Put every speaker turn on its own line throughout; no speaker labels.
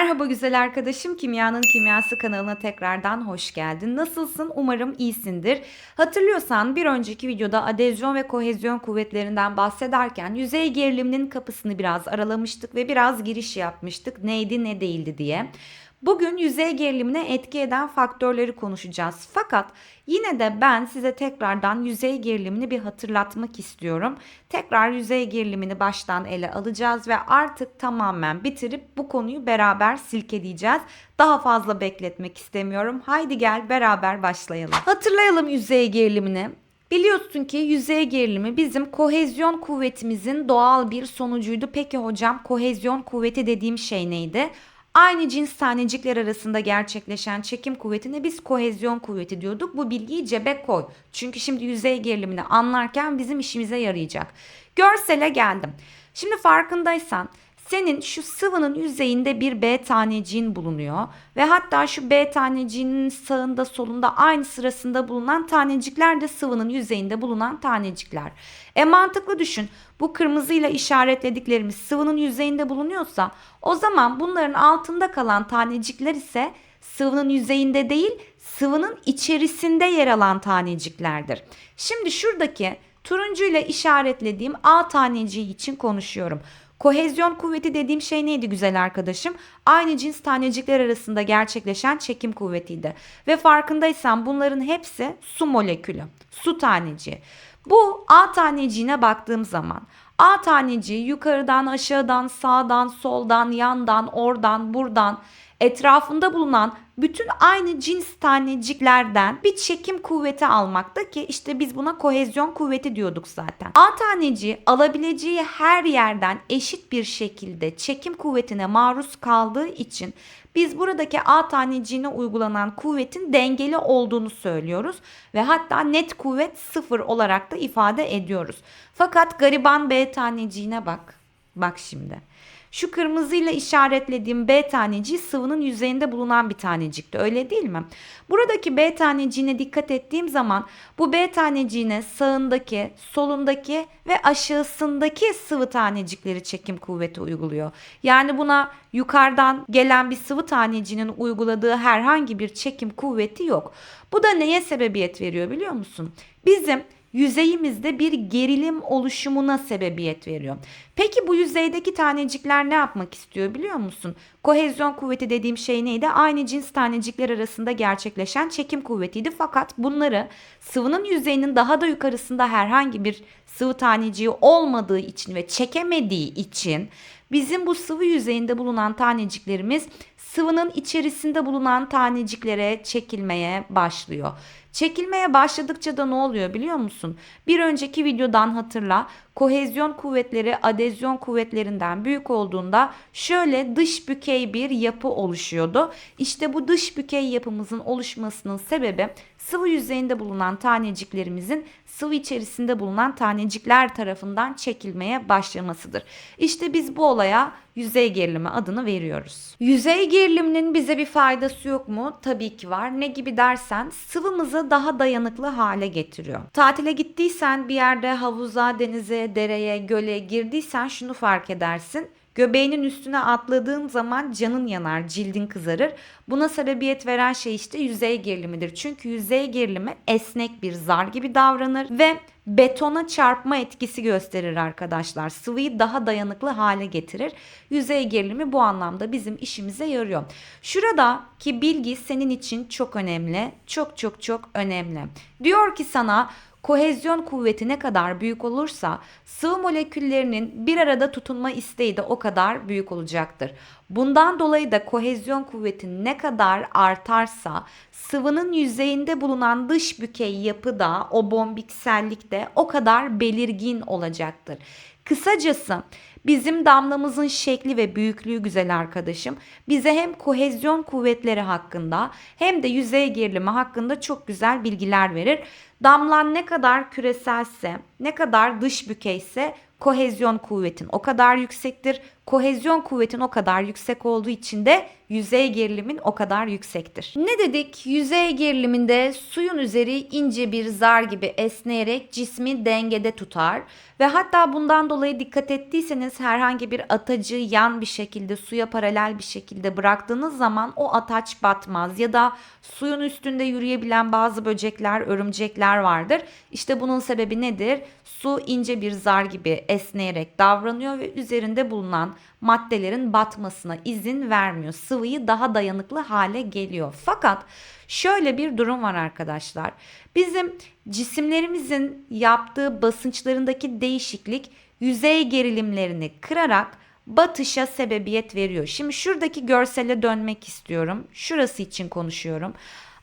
Merhaba güzel arkadaşım Kimyanın Kimyası kanalına tekrardan hoş geldin. Nasılsın? Umarım iyisindir. Hatırlıyorsan bir önceki videoda adezyon ve kohezyon kuvvetlerinden bahsederken yüzey geriliminin kapısını biraz aralamıştık ve biraz giriş yapmıştık. Neydi ne değildi diye. Bugün yüzey gerilimine etki eden faktörleri konuşacağız. Fakat yine de ben size tekrardan yüzey gerilimini bir hatırlatmak istiyorum. Tekrar yüzey gerilimini baştan ele alacağız ve artık tamamen bitirip bu konuyu beraber silkeleyeceğiz. Daha fazla bekletmek istemiyorum. Haydi gel beraber başlayalım. Hatırlayalım yüzey gerilimini. Biliyorsun ki yüzey gerilimi bizim kohezyon kuvvetimizin doğal bir sonucuydu. Peki hocam kohezyon kuvveti dediğim şey neydi? Aynı cins tanecikler arasında gerçekleşen çekim kuvvetine biz kohezyon kuvveti diyorduk. Bu bilgiyi cebe koy. Çünkü şimdi yüzey gerilimini anlarken bizim işimize yarayacak. Görsele geldim. Şimdi farkındaysan senin şu sıvının yüzeyinde bir B taneciğin bulunuyor ve hatta şu B taneciğinin sağında solunda aynı sırasında bulunan tanecikler de sıvının yüzeyinde bulunan tanecikler. E mantıklı düşün. Bu kırmızıyla işaretlediklerimiz sıvının yüzeyinde bulunuyorsa o zaman bunların altında kalan tanecikler ise sıvının yüzeyinde değil sıvının içerisinde yer alan taneciklerdir. Şimdi şuradaki turuncuyla işaretlediğim A taneciği için konuşuyorum. Kohezyon kuvveti dediğim şey neydi güzel arkadaşım? Aynı cins tanecikler arasında gerçekleşen çekim kuvvetiydi. Ve farkındaysan bunların hepsi su molekülü, su taneciği. Bu A taneciğine baktığım zaman A taneciği yukarıdan, aşağıdan, sağdan, soldan, yandan, oradan, buradan etrafında bulunan bütün aynı cins taneciklerden bir çekim kuvveti almakta ki işte biz buna kohezyon kuvveti diyorduk zaten. A taneciği alabileceği her yerden eşit bir şekilde çekim kuvvetine maruz kaldığı için biz buradaki A taneciğine uygulanan kuvvetin dengeli olduğunu söylüyoruz ve hatta net kuvvet sıfır olarak da ifade ediyoruz. Fakat gariban B taneciğine bak. Bak şimdi. Şu kırmızıyla işaretlediğim B taneciği sıvının yüzeyinde bulunan bir tanecikti öyle değil mi? Buradaki B taneciğine dikkat ettiğim zaman bu B taneciğine sağındaki, solundaki ve aşağısındaki sıvı tanecikleri çekim kuvveti uyguluyor. Yani buna yukarıdan gelen bir sıvı taneciğinin uyguladığı herhangi bir çekim kuvveti yok. Bu da neye sebebiyet veriyor biliyor musun? Bizim yüzeyimizde bir gerilim oluşumuna sebebiyet veriyor. Peki bu yüzeydeki tanecikler ne yapmak istiyor biliyor musun? Kohezyon kuvveti dediğim şey neydi? Aynı cins tanecikler arasında gerçekleşen çekim kuvvetiydi. Fakat bunları sıvının yüzeyinin daha da yukarısında herhangi bir sıvı taneciği olmadığı için ve çekemediği için bizim bu sıvı yüzeyinde bulunan taneciklerimiz sıvının içerisinde bulunan taneciklere çekilmeye başlıyor. Çekilmeye başladıkça da ne oluyor biliyor musun? Bir önceki videodan hatırla. Kohezyon kuvvetleri adezyon kuvvetlerinden büyük olduğunda şöyle dış bükey bir yapı oluşuyordu. İşte bu dış bükey yapımızın oluşmasının sebebi sıvı yüzeyinde bulunan taneciklerimizin sıvı içerisinde bulunan tanecikler tarafından çekilmeye başlamasıdır. İşte biz bu olaya yüzey gerilimi adını veriyoruz. Yüzey geriliminin bize bir faydası yok mu? Tabii ki var. Ne gibi dersen sıvımızı daha dayanıklı hale getiriyor. Tatile gittiysen bir yerde havuza, denize, dereye, göle girdiysen şunu fark edersin. Göbeğinin üstüne atladığın zaman canın yanar, cildin kızarır. Buna sebebiyet veren şey işte yüzey gerilimidir. Çünkü yüzey gerilimi esnek bir zar gibi davranır ve betona çarpma etkisi gösterir arkadaşlar. Sıvıyı daha dayanıklı hale getirir. Yüzey gerilimi bu anlamda bizim işimize yarıyor. Şuradaki bilgi senin için çok önemli. Çok çok çok önemli. Diyor ki sana Kohezyon kuvveti ne kadar büyük olursa sıvı moleküllerinin bir arada tutunma isteği de o kadar büyük olacaktır. Bundan dolayı da kohezyon kuvveti ne kadar artarsa sıvının yüzeyinde bulunan dış bükey yapı da o bombiksellik de o kadar belirgin olacaktır. Kısacası bizim damlamızın şekli ve büyüklüğü güzel arkadaşım bize hem kohezyon kuvvetleri hakkında hem de yüzey gerilimi hakkında çok güzel bilgiler verir. Damlan ne kadar küreselse, ne kadar dış bükeyse kohezyon kuvvetin o kadar yüksektir. Kohezyon kuvvetin o kadar yüksek olduğu için de yüzey gerilimin o kadar yüksektir. Ne dedik? Yüzey geriliminde suyun üzeri ince bir zar gibi esneyerek cismi dengede tutar ve hatta bundan dolayı dikkat ettiyseniz herhangi bir atacı yan bir şekilde suya paralel bir şekilde bıraktığınız zaman o ataç batmaz ya da suyun üstünde yürüyebilen bazı böcekler, örümcekler vardır. İşte bunun sebebi nedir? Su ince bir zar gibi esneyerek davranıyor ve üzerinde bulunan maddelerin batmasına izin vermiyor. Sıvıyı daha dayanıklı hale geliyor. Fakat şöyle bir durum var arkadaşlar. Bizim cisimlerimizin yaptığı basınçlarındaki değişiklik yüzey gerilimlerini kırarak batışa sebebiyet veriyor. Şimdi şuradaki görsele dönmek istiyorum. Şurası için konuşuyorum.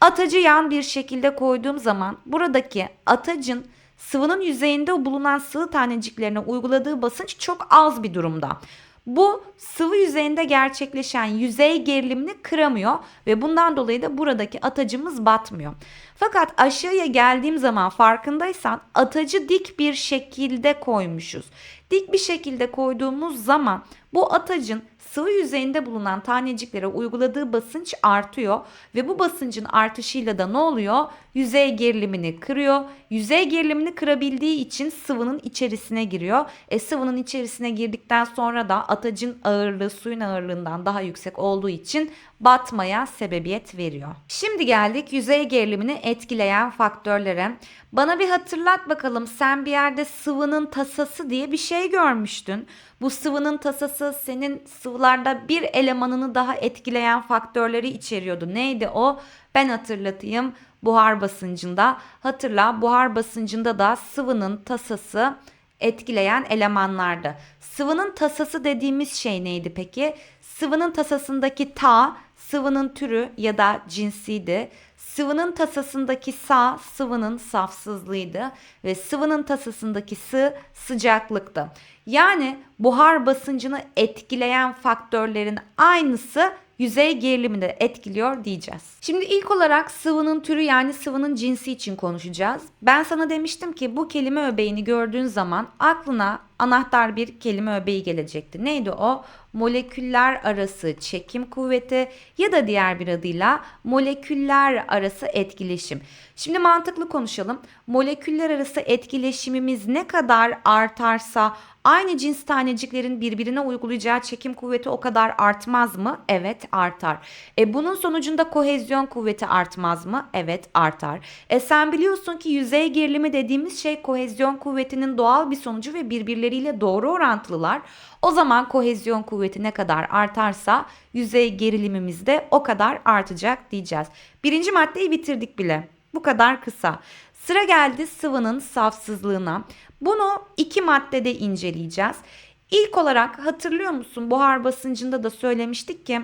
Atacı yan bir şekilde koyduğum zaman buradaki atacın sıvının yüzeyinde bulunan sıvı taneciklerine uyguladığı basınç çok az bir durumda. Bu sıvı yüzeyinde gerçekleşen yüzey gerilimini kıramıyor ve bundan dolayı da buradaki atacımız batmıyor. Fakat aşağıya geldiğim zaman farkındaysan atacı dik bir şekilde koymuşuz. Dik bir şekilde koyduğumuz zaman bu atacın sıvı yüzeyinde bulunan taneciklere uyguladığı basınç artıyor ve bu basıncın artışıyla da ne oluyor? Yüzey gerilimini kırıyor. Yüzey gerilimini kırabildiği için sıvının içerisine giriyor. E sıvının içerisine girdikten sonra da atacın ağırlığı suyun ağırlığından daha yüksek olduğu için batmaya sebebiyet veriyor. Şimdi geldik yüzey gerilimini etkileyen faktörlere. Bana bir hatırlat bakalım sen bir yerde sıvının tasası diye bir şey görmüştün. Bu sıvının tasası senin sıvılarda bir elemanını daha etkileyen faktörleri içeriyordu. Neydi o? Ben hatırlatayım. Buhar basıncında. Hatırla buhar basıncında da sıvının tasası etkileyen elemanlardı. Sıvının tasası dediğimiz şey neydi peki? Sıvının tasasındaki ta sıvının türü ya da cinsiydi. Sıvının tasasındaki sa sıvının safsızlığıydı ve sıvının tasasındaki sı sıcaklıktı. Yani buhar basıncını etkileyen faktörlerin aynısı yüzey gerilimini de etkiliyor diyeceğiz. Şimdi ilk olarak sıvının türü yani sıvının cinsi için konuşacağız. Ben sana demiştim ki bu kelime öbeğini gördüğün zaman aklına anahtar bir kelime öbeği gelecekti. Neydi o? Moleküller arası çekim kuvveti ya da diğer bir adıyla moleküller arası etkileşim. Şimdi mantıklı konuşalım. Moleküller arası etkileşimimiz ne kadar artarsa aynı cins taneciklerin birbirine uygulayacağı çekim kuvveti o kadar artmaz mı? Evet artar. E bunun sonucunda kohezyon kuvveti artmaz mı? Evet artar. E sen biliyorsun ki yüzey gerilimi dediğimiz şey kohezyon kuvvetinin doğal bir sonucu ve birbirleriyle doğru orantılılar. O zaman kohezyon kuvveti ne kadar artarsa yüzey gerilimimiz de o kadar artacak diyeceğiz. Birinci maddeyi bitirdik bile. Bu kadar kısa. Sıra geldi sıvının safsızlığına. Bunu iki maddede inceleyeceğiz. İlk olarak hatırlıyor musun buhar basıncında da söylemiştik ki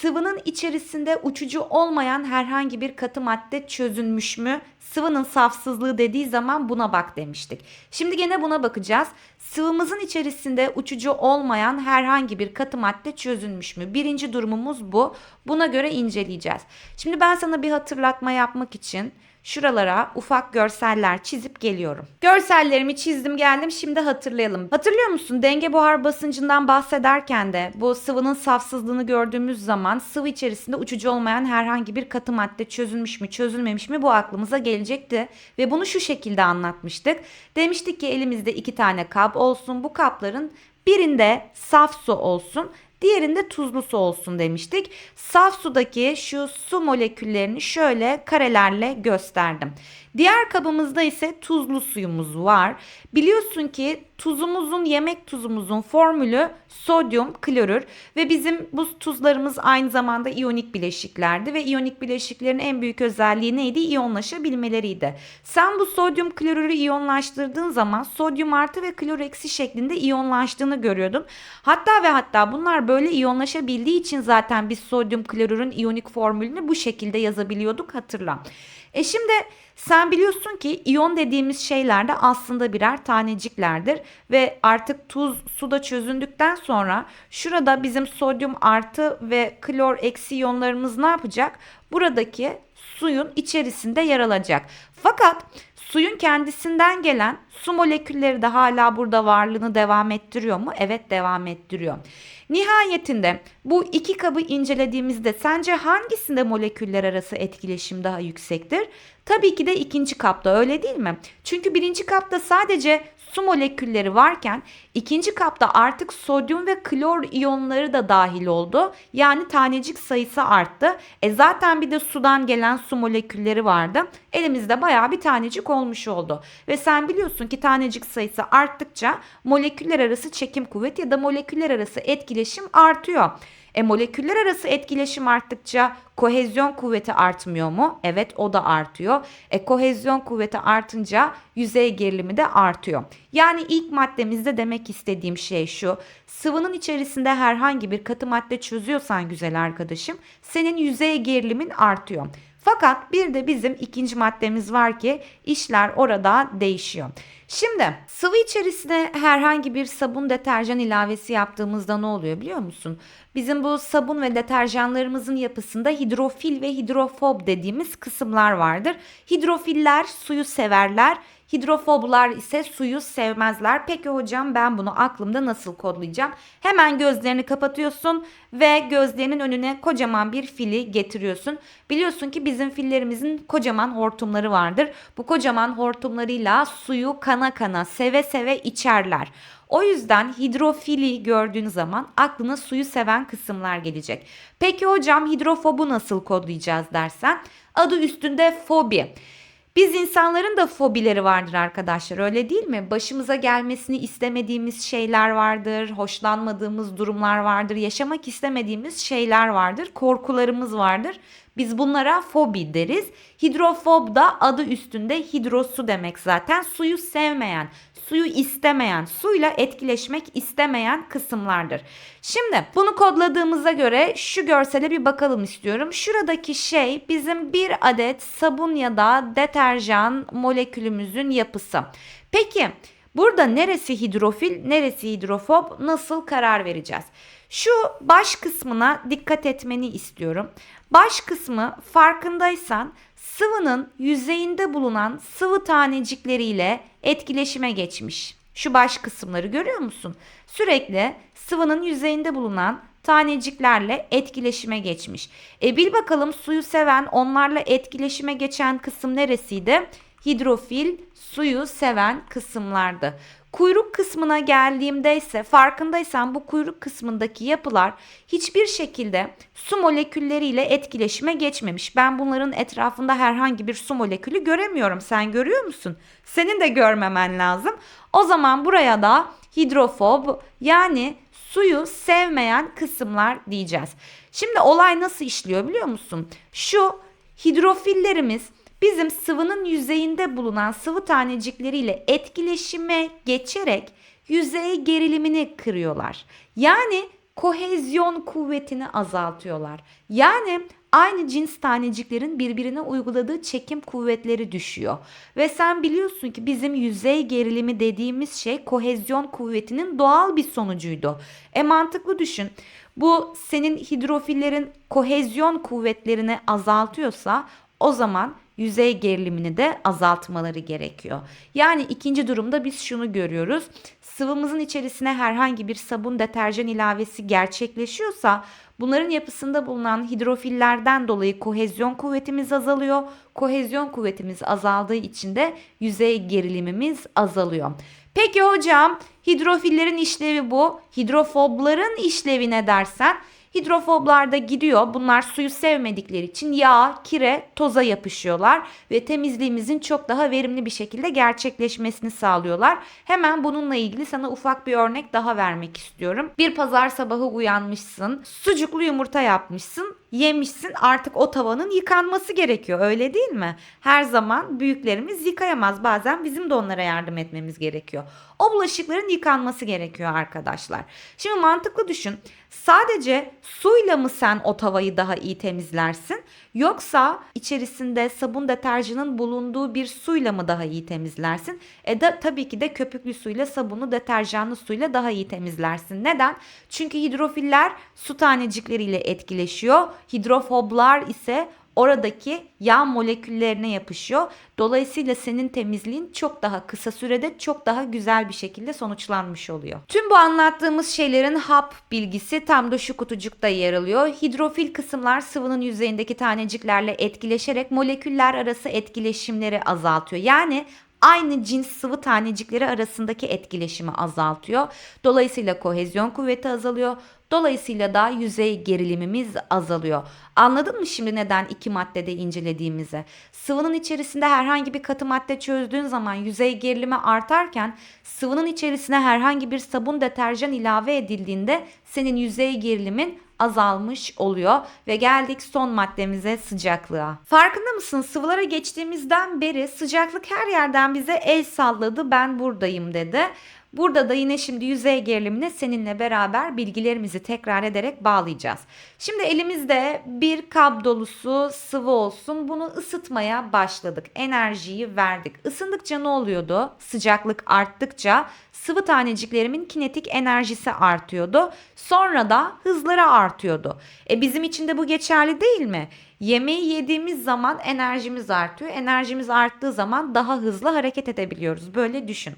sıvının içerisinde uçucu olmayan herhangi bir katı madde çözünmüş mü? Sıvının safsızlığı dediği zaman buna bak demiştik. Şimdi gene buna bakacağız. Sıvımızın içerisinde uçucu olmayan herhangi bir katı madde çözünmüş mü? Birinci durumumuz bu. Buna göre inceleyeceğiz. Şimdi ben sana bir hatırlatma yapmak için şuralara ufak görseller çizip geliyorum. Görsellerimi çizdim geldim şimdi hatırlayalım. Hatırlıyor musun denge buhar basıncından bahsederken de bu sıvının safsızlığını gördüğümüz zaman sıvı içerisinde uçucu olmayan herhangi bir katı madde çözülmüş mü çözülmemiş mi bu aklımıza gelecekti. Ve bunu şu şekilde anlatmıştık. Demiştik ki elimizde iki tane kap olsun bu kapların birinde saf su olsun Diğerinde tuzlu su olsun demiştik. Saf sudaki şu su moleküllerini şöyle karelerle gösterdim. Diğer kabımızda ise tuzlu suyumuz var. Biliyorsun ki tuzumuzun yemek tuzumuzun formülü sodyum klorür ve bizim bu tuzlarımız aynı zamanda iyonik bileşiklerdi ve iyonik bileşiklerin en büyük özelliği neydi? İyonlaşabilmeleriydi. Sen bu sodyum klorürü iyonlaştırdığın zaman sodyum artı ve klor eksi şeklinde iyonlaştığını görüyordun. Hatta ve hatta bunlar böyle iyonlaşabildiği için zaten biz sodyum klorürün iyonik formülünü bu şekilde yazabiliyorduk hatırla. E şimdi sen biliyorsun ki iyon dediğimiz şeyler de aslında birer taneciklerdir ve artık tuz suda çözündükten sonra şurada bizim sodyum artı ve klor eksi iyonlarımız ne yapacak? Buradaki suyun içerisinde yer alacak. Fakat Suyun kendisinden gelen su molekülleri de hala burada varlığını devam ettiriyor mu? Evet devam ettiriyor. Nihayetinde bu iki kabı incelediğimizde sence hangisinde moleküller arası etkileşim daha yüksektir? Tabii ki de ikinci kapta öyle değil mi? Çünkü birinci kapta sadece su molekülleri varken ikinci kapta artık sodyum ve klor iyonları da dahil oldu. Yani tanecik sayısı arttı. E zaten bir de sudan gelen su molekülleri vardı. Elimizde bayağı bir tanecik olmuş oldu. Ve sen biliyorsun ki tanecik sayısı arttıkça moleküller arası çekim kuvveti ya da moleküller arası etkileşim artıyor. E moleküller arası etkileşim arttıkça kohezyon kuvveti artmıyor mu? Evet o da artıyor. E kohezyon kuvveti artınca yüzey gerilimi de artıyor. Yani ilk maddemizde demek istediğim şey şu. Sıvının içerisinde herhangi bir katı madde çözüyorsan güzel arkadaşım senin yüzey gerilimin artıyor. Fakat bir de bizim ikinci maddemiz var ki işler orada değişiyor. Şimdi sıvı içerisine herhangi bir sabun deterjan ilavesi yaptığımızda ne oluyor biliyor musun? Bizim bu sabun ve deterjanlarımızın yapısında hidrofil ve hidrofob dediğimiz kısımlar vardır. Hidrofiller suyu severler. Hidrofoblar ise suyu sevmezler. Peki hocam ben bunu aklımda nasıl kodlayacağım? Hemen gözlerini kapatıyorsun ve gözlerinin önüne kocaman bir fili getiriyorsun. Biliyorsun ki bizim fillerimizin kocaman hortumları vardır. Bu kocaman hortumlarıyla suyu kana kana seve seve içerler. O yüzden hidrofili gördüğün zaman aklına suyu seven kısımlar gelecek. Peki hocam hidrofobu nasıl kodlayacağız dersen adı üstünde fobi. Biz insanların da fobileri vardır arkadaşlar öyle değil mi? Başımıza gelmesini istemediğimiz şeyler vardır, hoşlanmadığımız durumlar vardır, yaşamak istemediğimiz şeyler vardır, korkularımız vardır. Biz bunlara fobi deriz. Hidrofob da adı üstünde hidrosu demek zaten. Suyu sevmeyen, suyu istemeyen, suyla etkileşmek istemeyen kısımlardır. Şimdi bunu kodladığımıza göre şu görsele bir bakalım istiyorum. Şuradaki şey bizim bir adet sabun ya da deterjan molekülümüzün yapısı. Peki burada neresi hidrofil, neresi hidrofob nasıl karar vereceğiz? Şu baş kısmına dikkat etmeni istiyorum. Baş kısmı farkındaysan sıvının yüzeyinde bulunan sıvı tanecikleriyle etkileşime geçmiş. Şu baş kısımları görüyor musun? Sürekli sıvının yüzeyinde bulunan taneciklerle etkileşime geçmiş. E bil bakalım suyu seven onlarla etkileşime geçen kısım neresiydi? Hidrofil suyu seven kısımlardı. Kuyruk kısmına geldiğimde ise farkındaysan bu kuyruk kısmındaki yapılar hiçbir şekilde su molekülleriyle etkileşime geçmemiş. Ben bunların etrafında herhangi bir su molekülü göremiyorum. Sen görüyor musun? Senin de görmemen lazım. O zaman buraya da hidrofob yani suyu sevmeyen kısımlar diyeceğiz. Şimdi olay nasıl işliyor biliyor musun? Şu hidrofillerimiz bizim sıvının yüzeyinde bulunan sıvı tanecikleriyle etkileşime geçerek yüzey gerilimini kırıyorlar. Yani kohezyon kuvvetini azaltıyorlar. Yani aynı cins taneciklerin birbirine uyguladığı çekim kuvvetleri düşüyor. Ve sen biliyorsun ki bizim yüzey gerilimi dediğimiz şey kohezyon kuvvetinin doğal bir sonucuydu. E mantıklı düşün. Bu senin hidrofillerin kohezyon kuvvetlerini azaltıyorsa o zaman yüzey gerilimini de azaltmaları gerekiyor. Yani ikinci durumda biz şunu görüyoruz. Sıvımızın içerisine herhangi bir sabun deterjan ilavesi gerçekleşiyorsa bunların yapısında bulunan hidrofillerden dolayı kohezyon kuvvetimiz azalıyor. Kohezyon kuvvetimiz azaldığı için de yüzey gerilimimiz azalıyor. Peki hocam hidrofillerin işlevi bu. Hidrofobların işlevi ne dersen Hidrofoblar da gidiyor. Bunlar suyu sevmedikleri için yağ, kire, toza yapışıyorlar ve temizliğimizin çok daha verimli bir şekilde gerçekleşmesini sağlıyorlar. Hemen bununla ilgili sana ufak bir örnek daha vermek istiyorum. Bir pazar sabahı uyanmışsın, sucuklu yumurta yapmışsın, yemişsin. Artık o tavanın yıkanması gerekiyor. Öyle değil mi? Her zaman büyüklerimiz yıkayamaz. Bazen bizim de onlara yardım etmemiz gerekiyor. O bulaşıkların yıkanması gerekiyor arkadaşlar. Şimdi mantıklı düşün. Sadece suyla mı sen o tavayı daha iyi temizlersin? Yoksa içerisinde sabun deterjanın bulunduğu bir suyla mı daha iyi temizlersin? E da tabii ki de köpüklü suyla sabunlu deterjanlı suyla daha iyi temizlersin. Neden? Çünkü hidrofiller su tanecikleriyle etkileşiyor. Hidrofoblar ise oradaki yağ moleküllerine yapışıyor. Dolayısıyla senin temizliğin çok daha kısa sürede çok daha güzel bir şekilde sonuçlanmış oluyor. Tüm bu anlattığımız şeylerin hap bilgisi tam da şu kutucukta yer alıyor. Hidrofil kısımlar sıvının yüzeyindeki taneciklerle etkileşerek moleküller arası etkileşimleri azaltıyor. Yani aynı cins sıvı tanecikleri arasındaki etkileşimi azaltıyor. Dolayısıyla kohezyon kuvveti azalıyor. Dolayısıyla da yüzey gerilimimiz azalıyor. Anladın mı şimdi neden iki maddede incelediğimizi? Sıvının içerisinde herhangi bir katı madde çözdüğün zaman yüzey gerilimi artarken sıvının içerisine herhangi bir sabun deterjan ilave edildiğinde senin yüzey gerilimin azalmış oluyor ve geldik son maddemize sıcaklığa. Farkında mısın sıvılara geçtiğimizden beri sıcaklık her yerden bize el salladı ben buradayım dedi. Burada da yine şimdi yüzey gerilimine seninle beraber bilgilerimizi tekrar ederek bağlayacağız. Şimdi elimizde bir kap dolusu sıvı olsun. Bunu ısıtmaya başladık. Enerjiyi verdik. Isındıkça ne oluyordu? Sıcaklık arttıkça sıvı taneciklerimin kinetik enerjisi artıyordu. Sonra da hızları artıyordu. E bizim için de bu geçerli değil mi? Yemeği yediğimiz zaman enerjimiz artıyor. Enerjimiz arttığı zaman daha hızlı hareket edebiliyoruz. Böyle düşün.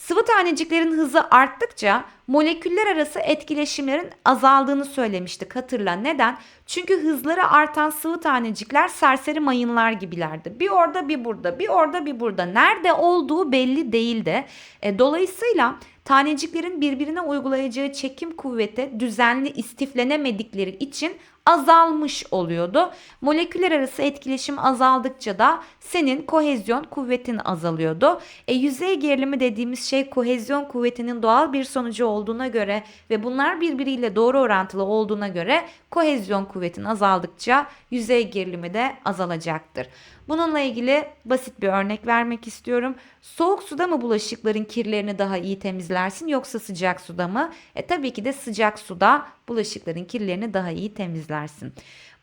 Sıvı taneciklerin hızı arttıkça moleküller arası etkileşimlerin azaldığını söylemiştik hatırla. Neden? Çünkü hızları artan sıvı tanecikler serseri mayınlar gibilerdi. Bir orada bir burada, bir orada bir burada. Nerede olduğu belli değildi. E, dolayısıyla taneciklerin birbirine uygulayacağı çekim kuvveti düzenli istiflenemedikleri için azalmış oluyordu. Moleküller arası etkileşim azaldıkça da senin kohezyon kuvvetin azalıyordu. E, yüzey gerilimi dediğimiz şey kohezyon kuvvetinin doğal bir sonucu olduğuna göre ve bunlar birbiriyle doğru orantılı olduğuna göre kohezyon kuvvetin azaldıkça yüzey gerilimi de azalacaktır. Bununla ilgili basit bir örnek vermek istiyorum. Soğuk suda mı bulaşıkların kirlerini daha iyi temizlersin yoksa sıcak suda mı? E tabii ki de sıcak suda bulaşıkların kirlerini daha iyi temizlersin.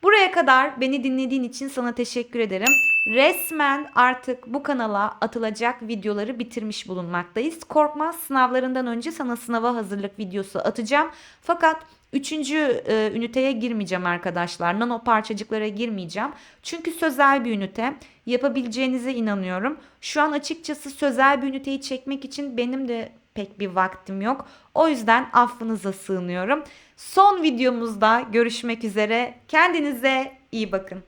Buraya kadar beni dinlediğin için sana teşekkür ederim. Resmen artık bu kanala atılacak videoları bitirmiş bulunmaktayız. Korkma sınavlarından önce sana sınava hazırlık videosu atacağım. Fakat Üçüncü e, üniteye girmeyeceğim arkadaşlar. Nano parçacıklara girmeyeceğim. Çünkü sözel bir ünite. Yapabileceğinize inanıyorum. Şu an açıkçası sözel bir üniteyi çekmek için benim de pek bir vaktim yok. O yüzden affınıza sığınıyorum. Son videomuzda görüşmek üzere. Kendinize iyi bakın.